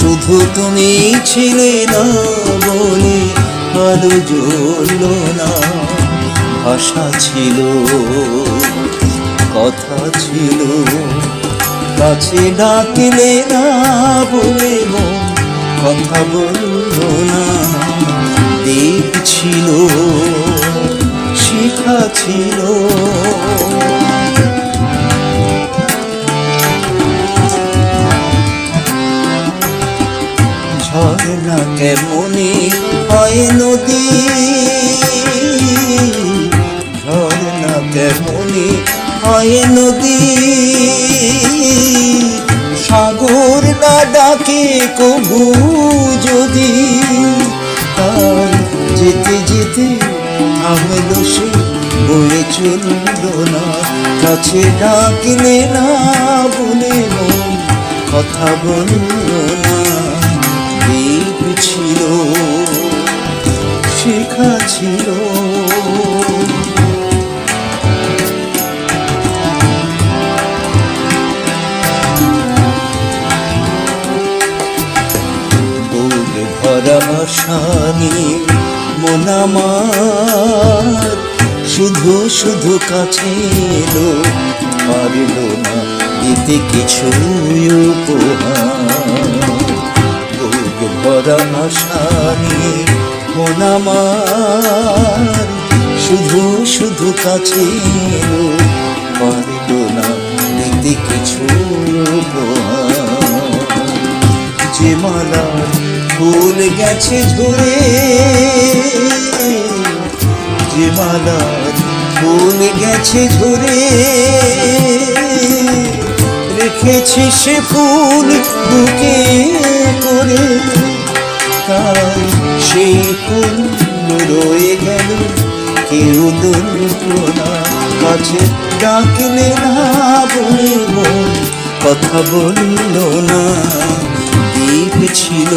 শুধু তুমি ছিলে না বলে আলো জ্বলল না। ভাষা ছিল, কথা ছিল। কাছে ডাকিলে না বলে কথা বলল না। দ্বীপ ছিল, শিখা ছিল ঝর্ণা কেমনি হয় নদী। ঝর্ণা কেমনি হয় নদী। সাগর না ডাকে কবু যদি যেতে যেতে থামলো সে বয়ে চলল না। কাছে ডাকলে না বলে মন কথা বলল না। ছিল, শেখা ছিল। ভরা আসানি মন আমার শুধু শুধু কাছে এলো না দিতে কিছু উপহার। বুক ভরা আসানি মন আমার। শুধু শুধু কাছে পারল না দিতে কিছু যে মালা ফুল গেছে ঝরে যে মালা ফুল গেছে ঝরে রেখেছি সে ফুল বুকে করে। তাই সেই ফুল রয়ে গেল, কেউ না। কাছে ডাকলে না বলে মন কথা বলল না। দ্বীপ ছিল,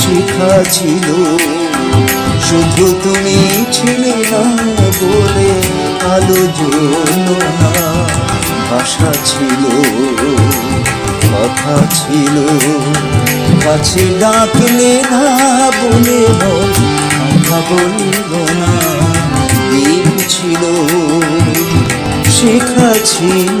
শিখা ছিল, শুধু তুমি ছিলে না বলে আলো জ্বলল ভাষা ছিল, কথা ছিল। কাছে ডাকলে না বলে কথা বলল না, দিন ছিল, শেখা ছিল।